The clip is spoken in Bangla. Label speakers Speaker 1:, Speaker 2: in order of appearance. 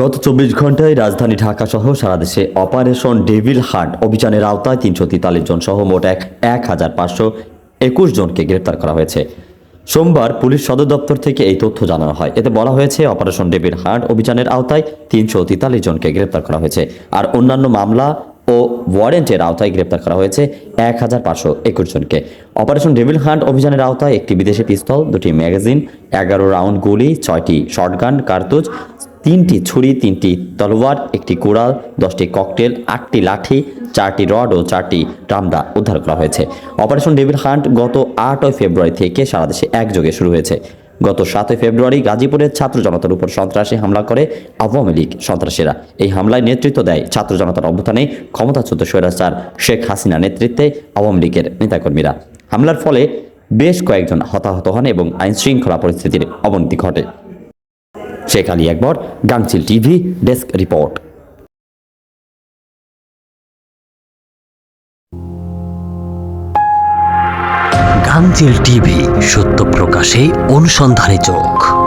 Speaker 1: গত চব্বিশ ঘন্টায় রাজধানী ঢাকা সহ সারা দেশে অপারেশন ডেভিল হার্ট অভিযানের আওতায় তিনশো তেতাল্লিশ জন সহ মোট এক এক হাজার পাঁচশো একুশ জনকে গ্রেপ্তার করা হয়েছে। সোমবার পুলিশ সদর দপ্তর থেকে এই তথ্য জানানো হয়। এতে বলা হয়েছে, অপারেশন ডেভিল হার্ট অভিযানের আওতায় তিনশো তেতাল্লিশ জনকে গ্রেপ্তার করা হয়েছে আর অন্যান্য মামলা ও ওয়ারেন্টের আওতায় গ্রেপ্তার করা হয়েছে এক হাজার পাঁচশো একুশ জনকে। অপারেশন ডেভিল হান্ট অভিযানের আওতায় একটি বিদেশি পিস্তল, দুটি ম্যাগাজিন, এগারো রাউন্ড গুলি, ছয়টি শটগান, কার্তুজ তিনটি ছুরি, তিনটি তলোয়ার, একটি কোড়াল, দশটি ককটেল, আটটি লাঠি, চারটি রড ও চারটি রামদা উদ্ধার করা হয়েছে। অপারেশন ডেভিল হান্ট গত আটই ফেব্রুয়ারি থেকে সারা দেশে একযোগে শুরু হয়েছে। গত সাতই ফেব্রুয়ারি গাজীপুরের ছাত্র জনতার উপর সন্ত্রাসী হামলা করে আওয়ামী লীগ সন্ত্রাসীরা। এই হামলায় নেতৃত্ব দেয় ছাত্র জনতার অভ্যুত্থানে ক্ষমতাচ্যুত স্বৈরাচার শেখ হাসিনা নেতৃত্বে আওয়ামী লীগের নেতাকর্মীরা। হামলার ফলে বেশ কয়েকজন হতাহত হন এবং আইন শৃঙ্খলা পরিস্থিতির অবনতি ঘটে। Sheikh Ali Akbar Gangchil TV desk report.
Speaker 2: Gangchil TV সত্য প্রকাশে অনুসন্ধানে চোখ।